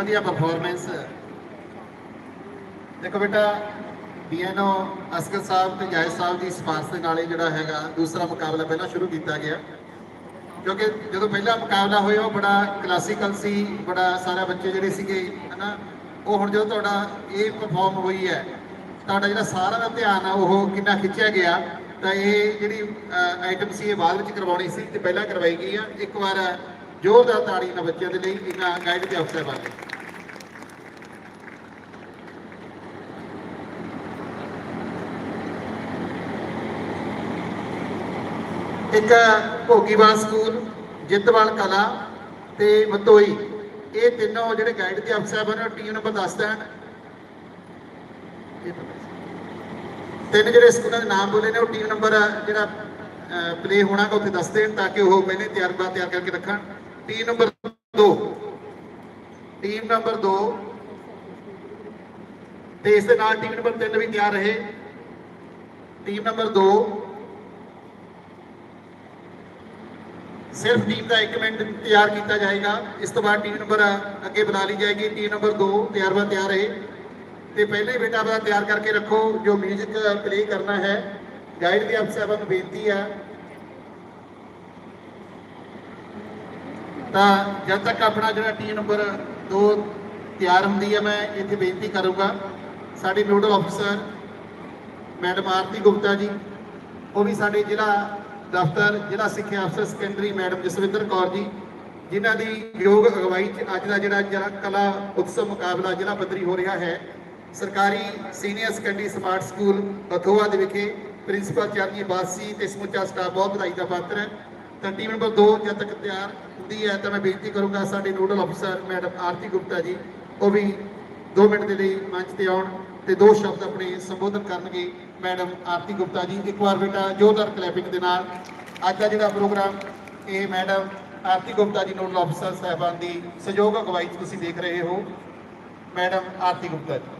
ਵਧੀਆ ਪਰਫਾਰਮੈਂਸ ਦੇਖੋ ਬੇਟਾ ਬੀਐਨਓ ਅਸਗਰ ਸਾਹਿਬ ਤੇ ਜਾਇਦ ਸਾਹਿਬ ਦੀ ਸਿਫਾਰਿਸ਼ ਦੇ ਨਾਲ ਇਹ ਜਿਹੜਾ ਹੈਗਾ ਦੂਸਰਾ ਮੁਕਾਬਲਾ ਪਹਿਲਾਂ ਸ਼ੁਰੂ ਕੀਤਾ ਗਿਆ। ਕਿਉਂਕਿ ਜਦੋਂ ਪਹਿਲਾ ਮੁਕਾਬਲਾ ਹੋਇਆ, ਉਹ ਬੜਾ ਕਲਾਸੀਕਲ ਸੀ, ਬੜਾ ਸਾਰੇ ਬੱਚੇ ਜਿਹੜੇ ਸੀਗੇ, ਹਨਾ, ਉਹ ਹੁਣ ਜਦੋਂ ਤੁਹਾਡਾ ਇਹ ਪਰਫਾਰਮ ਹੋਈ ਹੈ, ਤੁਹਾਡਾ ਜਿਹੜਾ ਸਾਰਾ ਦਾ ਧਿਆਨ ਆ, ਉਹ ਕਿੰਨਾ ਖਿੱਚਿਆ ਗਿਆ, ਤਾਂ ਇਹ ਜਿਹੜੀ ਆਈਟਮ ਸੀ, ਇਹ ਬਾਅਦ ਵਿੱਚ ਕਰਵਾਉਣੀ ਸੀ ਤੇ ਪਹਿਲਾਂ ਕਰਵਾਈ ਗਈ ਆ। ਇੱਕ ਵਾਰ ਜ਼ੋਰਦਾਰ ਤਾੜੀ ਇਹਨਾਂ ਬੱਚਿਆਂ ਦੇ ਲਈ ਇਹਨਾਂ ਗਾਈਡ ਦੇ ਅਫਸਰ ਬਾਰੇ ਇੱਕ ਭੋਗੀਵਾਲ ਸਕੂਲ ਜਿੱਤਵਾਲ ਕਲਾ ਤੇ ਮਤੋਈ। ਇਹ ਤਿੰਨੋਂ ਜਿਹੜੇ ਗਾਈਡ ਦੇ ਅਫਸਰ ਬਣੇ ਟੀਮ ਨੰਬਰ 10 ਦੇਣ। ਤਿੰਨ ਜਿਹੜੇ ਸਕੂਲਾਂ ਦੇ ਨਾਮ ਬੋਲੇ ਨੇ, ਉਹ ਟੀਮ ਨੰਬਰ ਜਿਹੜਾ ਪਲੇ ਹੋਣਾ ਗਾ, ਉੱਥੇ ਦੱਸ ਦੇਣ, ਤਾਂ ਕਿ ਉਹ ਪਹਿਲੇ ਤਿਆਰ ਤਿਆਰ ਕਰਕੇ ਰੱਖਣ। ਟੀਮ ਨੰਬਰ 2 ਟੀਮ ਨੰਬਰ 2 ਤੇ ਇਸ ਦੇ ਨਾਲ ਟੀਮ ਨੰਬਰ 3 ਵੀ ਤਿਆਰ ਰਹੇ। ਟੀਮ ਨੰਬਰ 2 ਸਿਰਫ ਟੀਮ ਦਾ ਇੱਕ ਮਿੰਟ ਤਿਆਰ ਕੀਤਾ ਜਾਏਗਾ। ਇਸ ਤੋਂ ਬਾਅਦ ਟੀਮ ਨੰਬਰ ਅੱਗੇ ਬੁਲਾ ਲਈ ਜਾਏਗੀ। ਟੀਮ ਨੰਬਰ 2 ਤਿਆਰ ਬਾ ਤਿਆਰ ਰਹੇ। ਤੇ ਪਹਿਲੇ ਬੇਟਾ ਆਪਣਾ ਤਿਆਰ ਕਰਕੇ ਰੱਖੋ। ਜੋ ਮਿਊਜ਼ਿਕ ਪਲੇ ਕਰਨਾ ਹੈ। ਗਾਈਡ ਦੇ ਅਫਸਰਾਂ ਨੂੰ ਬੇਨਤੀ ਹੈ ਤਾਂ ਜਦ ਤੱਕ ਆਪਣਾ ਜਿਹੜਾ ਟੀ ਨੰਬਰ 2 ਤਿਆਰ ਹੁੰਦੀ ਹੈ ਮੈਂ ਇੱਥੇ ਬੇਨਤੀ ਕਰੂੰਗਾ, ਸਾਡੇ ਨੋਡਲ ਅਫਸਰ ਮੈਡਮ ਆਰਤੀ ਗੁਪਤਾ ਜੀ, ਉਹ ਵੀ ਸਾਡੇ ਜ਼ਿਲ੍ਹਾ ਦਫ਼ਤਰ, ਜ਼ਿਲ੍ਹਾ ਸਿੱਖਿਆ ਅਫਸਰ ਸੈਕੰਡਰੀ ਮੈਡਮ ਜਸਵਿੰਦਰ ਕੌਰ ਜੀ, ਜਿਨ੍ਹਾਂ ਦੀ ਯੋਗ ਅਗਵਾਈ 'ਚ ਅੱਜ ਦਾ ਜਿਹੜਾ ਜਿਹੜਾ ਕਲਾ ਉਤਸਵ ਮੁਕਾਬਲਾ ਜ਼ਿਲ੍ਹਾ ਪੱਧਰੀ ਹੋ ਰਿਹਾ ਹੈ, ਸਰਕਾਰੀ senior secondary smart school Athoa ਦੇ ਵਿਖੇ ਪ੍ਰਿੰਸੀਪਲ ਚਰਨਜੀਤ ਬਾਸੀ ਤੇ ਸਮੁੱਚਾ ਸਟਾਫ ਬਹੁਤ ਵਧਾਈ ਦਾ ਪਾਤਰ ਹੈ। ਤਾਂ ਟੀਮ ਨੰਬਰ 2 ਜਦ ਤੱਕ ਤਿਆਰ ਹੁੰਦੀ ਹੈ ਤਾਂ ਮੈਂ ਬੇਨਤੀ ਕਰੂੰਗਾ ਸਾਡੇ ਨੋਡਲ ਅਫਸਰ ਮੈਡਮ ਆਰਤੀ ਗੁਪਤਾ ਜੀ, ਉਹ ਵੀ 2 ਮਿੰਟ ਦੇ ਲਈ ਮੰਚ ਤੇ ਆਉਣ ਤੇ ਦੋ ਸ਼ਬਦ ਆਪਣੇ ਸੰਬੋਧਨ ਕਰਨਗੇ ਮੈਡਮ ਆਰਤੀ ਗੁਪਤਾ ਜੀ। ਇੱਕ ਵਾਰ ਬੇਟਾ ਜ਼ੋਰਦਾਰ ਕਲੈਪਿੰਗ ਦੇ ਨਾਲ ਅੱਜ ਦਾ ਜਿਹੜਾ ਪ੍ਰੋਗਰਾਮ ਇਹ ਮੈਡਮ ਆਰਤੀ ਗੁਪਤਾ ਜੀ ਨੋਡਲ ਅਫਸਰ ਸਾਹਿਬਾਨ ਦੀ ਸਹਿਯੋਗ ਅਗਵਾਈ 'ਚ ਤੁਸੀਂ ਦੇਖ ਰਹੇ ਹੋ। ਮੈਡਮ ਆਰਤੀ ਗੁਪਤਾ ਜੀ।